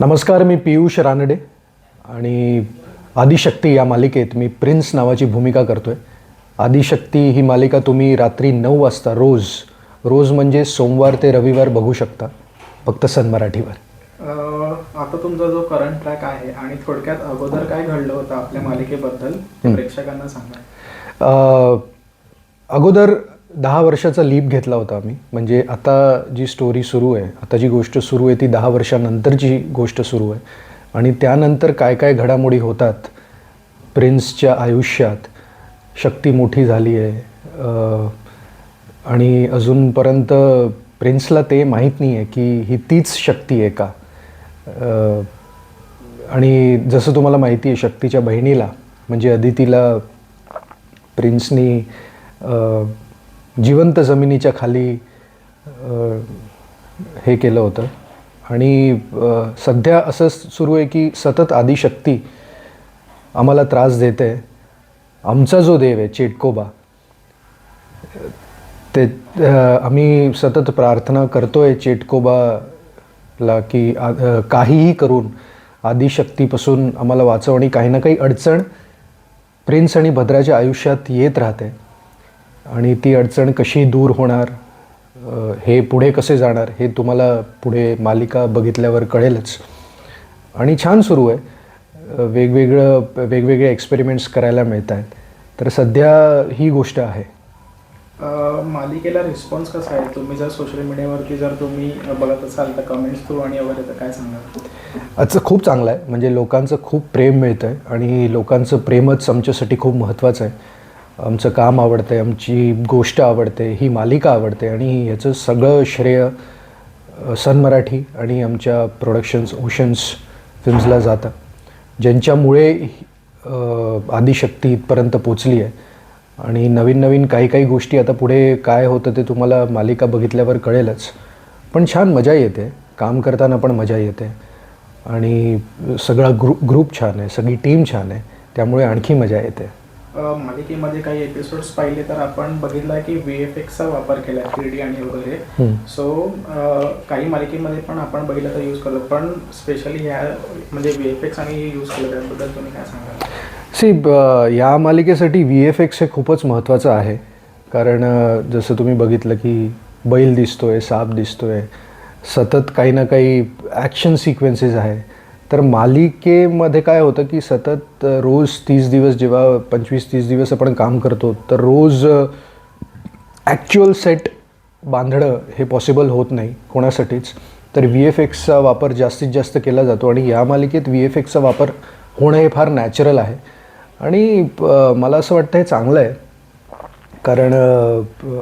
नमस्कार मी पियुष रानडे आणि आदिशक्ती या मालिकेत मी प्रिन्स नावाची भूमिका करतोय. आदिशक्ती ही मालिका तुम्ही रात्री नऊ वाजता रोज रोज म्हणजे सोमवार ते रविवार बघू शकता फक्त सन मराठीवर. आता तुमचा जो करंट ट्रॅक आहे आणि थोडक्यात अगोदर काय घडलं होतं आपल्या मालिकेबद्दल प्रेक्षकांना सांगा. अगोदर दहा वर्षाचा लीप घेतला होता आम्ही. म्हणजे आता जी स्टोरी सुरू आहे आता जी गोष्ट सुरू आहे ती दहा वर्षानंतरची गोष्ट सुरू आहे. आणि त्यानंतर काय काय घडामोडी होतात प्रिन्सच्या आयुष्यात शक्ती मोठी झाली आहे. आणि अजूनपर्यंत प्रिन्सला ते माहीत नाही आहे की ही तीच शक्ती आहे का. आणि जसं तुम्हाला माहिती आहे शक्तीच्या बहिणीला म्हणजे अदितीला प्रिन्सनी जिवंत जमिनीच्या खाली हे केलं होतं. आणि सध्या असं सुरू आहे की सतत आदिशक्ती आम्हाला त्रास देते. आमचा जो देव आहे चेटकोबा ते आम्ही सतत प्रार्थना करतो आहे चेटकोबाला की आ- काहीही करून आदिशक्तीपासून आम्हाला वाचव आणि काही ना काही अडचण प्रिन्स आणि भद्राच्या आयुष्यात येत राहते. आणि ती अडचण कशी दूर होणार हे पुढे कसे जाणार हे तुम्हाला पुढे मालिका बघितल्यावर कळेलच. आणि छान सुरू आहे. वेगवेगळं वेगवेगळे एक्सपेरिमेंट्स करायला मिळत आहेत तर सध्या ही गोष्ट आहे. मालिकेला रिस्पॉन्स कसा आहे? तुम्ही जर सोशल मीडियावरती जर तुम्ही बघत असाल तर कमेंट्स थ्रू आणि वगैरे तर काय सांगाल? आजचं खूप चांगलं आहे. म्हणजे लोकांचं खूप प्रेम मिळतं आहे आणि लोकांचं प्रेमच आमच्यासाठी खूप महत्त्वाचं आहे. आमचं काम आवडतं आहे आमची गोष्ट आवडते ही मालिका आवडते आणि ह्याचं सगळं श्रेय सन मराठी आणि आमच्या प्रोडक्शन्स ओशन्स फिल्म्सला जातं. ज्यांच्यामुळे आदिशक्ती इथपर्यंत पोचली आहे आणि नवीन नवीन काही काही गोष्टी आता पुढे काय होतं ते तुम्हाला मालिका बघितल्यावर कळेलच. पण छान मजा येते. काम करताना पण मजा येते. आणि सगळा ग्रु ग्रुप छान आहे. सगळी टीम छान आहे. त्यामुळे आणखी मजा येते. मालिकेमध्ये काही एपिसोड्स पाहिले तर आपण बघितलं की व्ही एफ एक्सचा वापर केला आहे थ्री डी आणि वगैरे. सो काही मालिकेमध्ये पण आपण बघितलं तर यूज करतो पण स्पेशली ह्या म्हणजे व्ही एफ एक्स आणि यूज केलं त्याबद्दल तुम्ही काय सांगाल? सी या मालिकेसाठी व्ही एफ एक्स हे खूपच महत्त्वाचं आहे. कारण जसं तुम्ही बघितलं की बैल दिसतोय साप दिसतोय सतत काही ना काही ॲक्शन सिक्वेन्सेस आहे. तर मालिकेमध्ये काय होतं की सतत रोज तीस दिवस जेव्हा पंचवीस तीस दिवस आपण काम करतो तर रोज ॲक्च्युअल सेट बांधणं हे पॉसिबल होत नाही कोणासाठीच. तर व्ही एफ एक्सचा वापर जास्तीत जास्त केला जातो आणि या मालिकेत व्ही एफ एक्सचा वापर होणं हे फार नॅचरल आहे. आणि मला असं वाटतं हे चांगलं आहे. कारण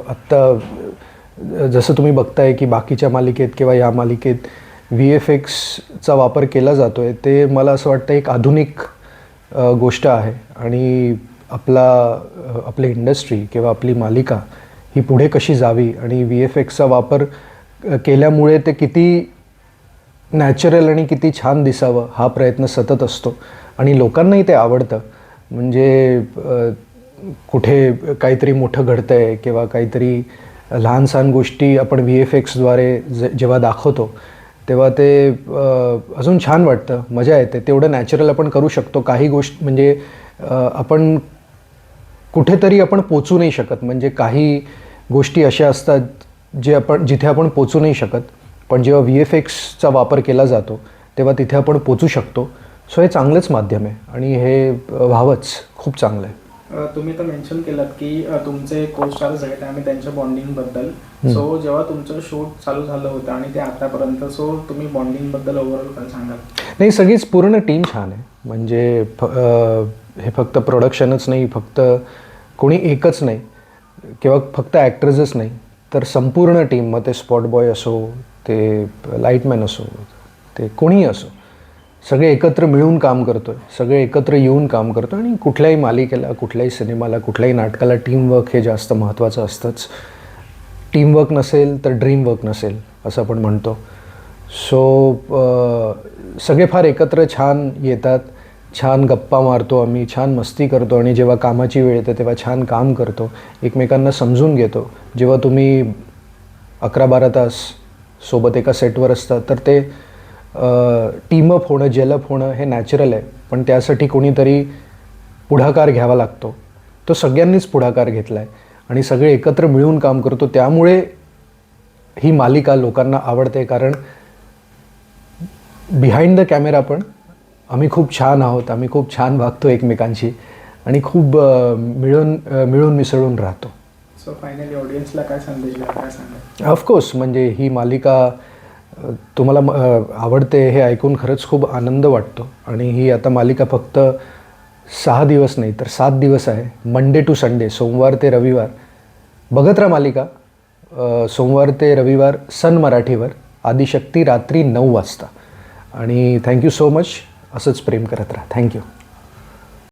आत्ता जसं तुम्ही बघताय की बाकीच्या मालिकेत किंवा या मालिकेत व्ही एफ एक्सचा वापर केला जातो आहे ते मला असं वाटतं एक आधुनिक गोष्ट आहे. आणि आपला आपली इंडस्ट्री किंवा आपली मालिका ही पुढे कशी जावी आणि व्ही एफ एक्सचा वापर केल्यामुळे ते किती नॅचरल आणि किती छान दिसावं हा प्रयत्न सतत असतो. आणि लोकांनाही ते आवडतं. म्हणजे कुठे काहीतरी मोठं घडतं आहे किंवा काहीतरी लहान सहान गोष्टी आपण व्ही एफ एक्सद्वारे जे जेव्हा दाखवतो तेव्हा ते अजून छान वाटतं मजा येते. तेवढं नॅचरल आपण करू शकतो. काही गोष्ट म्हणजे आपण कुठेतरी आपण पोचू नाही शकत. म्हणजे काही गोष्टी अशा असतात जे आपण जिथे आपण पोचू नाही शकत. पण जेव्हा व्ही एफ एक्सचा वापर केला जातो तेव्हा तिथे आपण पोचू शकतो. सो हे चांगलंच माध्यम आहे. आणि हे व्हावंच खूप चांगलं आहे. तुम्ही तर मेन्शन केलं की तुमचे को स्टार्स आहेत आणि त्यांच्या बॉन्डिंगबद्दल. सो जेव्हा तुमचं शूट चालू झालं होतं आणि ते आतापर्यंत सो तुम्ही बॉन्डिंगबद्दल ओव्हरऑल काय सांगाल? नाही सगळीच पूर्ण टीम छान आहे. म्हणजे हे फक्त प्रोडक्शनच नाही फक्त कोणी एकच नाही किंवा फक्त ॲक्टर्सच नाही तर संपूर्ण टीम मग ते स्पॉट बॉय असो ते लाईटमॅन असो ते कोणीही असो सगळे एकत्र मिळून काम करतो आहे सगळे एकत्र येऊन काम करतो आणि कुठल्याही मालिकेला कुठल्याही सिनेमाला कुठल्याही नाटकाला टीमवर्क हे जास्त महत्त्वाचं असतंच. टीमवर्क नसेल तर ड्रीम वर्क नसेल असं आपण म्हणतो. सो सगळे फार एकत्र छान येतात छान गप्पा मारतो आम्ही छान मस्ती करतो आणि जेव्हा कामाची वेळ येते तेव्हा छान काम करतो एकमेकांना समजून घेतो. जेव्हा तुम्ही अकरा बारा तास सोबत एका सेटवर असतात तर ते टीमअप होणं जेलअप होणं हे नॅचरल आहे. पण त्यासाठी कोणीतरी पुढाकार घ्यावा लागतो. तो सगळ्यांनीच पुढाकार घेतला आहे आणि सगळे एकत्र मिळून काम करतो. त्यामुळे ही मालिका लोकांना आवडते. कारण बिहाइंड द कॅमेरा पण आम्ही खूप छान आहोत. आम्ही खूप छान वागतो एकमेकांशी. आणि खूप मिळून मिळून मिसळून राहतो. सो फायनली ऑडियन्सला काय संदेश ऑफकोर्स म्हणजे ही मालिका तुम्हाला आवडते हे ऐकून खरंच खूप आनंद वाटतो. आणि ही आता मालिका फक्त सहा दिवस नाही तर सात दिवस आहे. मंडे टू संडे सोमवार ते रविवार. बघत राहा मालिका. सोमवार ते रविवार सन मराठीवर. आदिशक्ती रात्री नऊ वाजता. आणि थँक्यू सो मच असंच प्रेम करत राहा. थँक्यू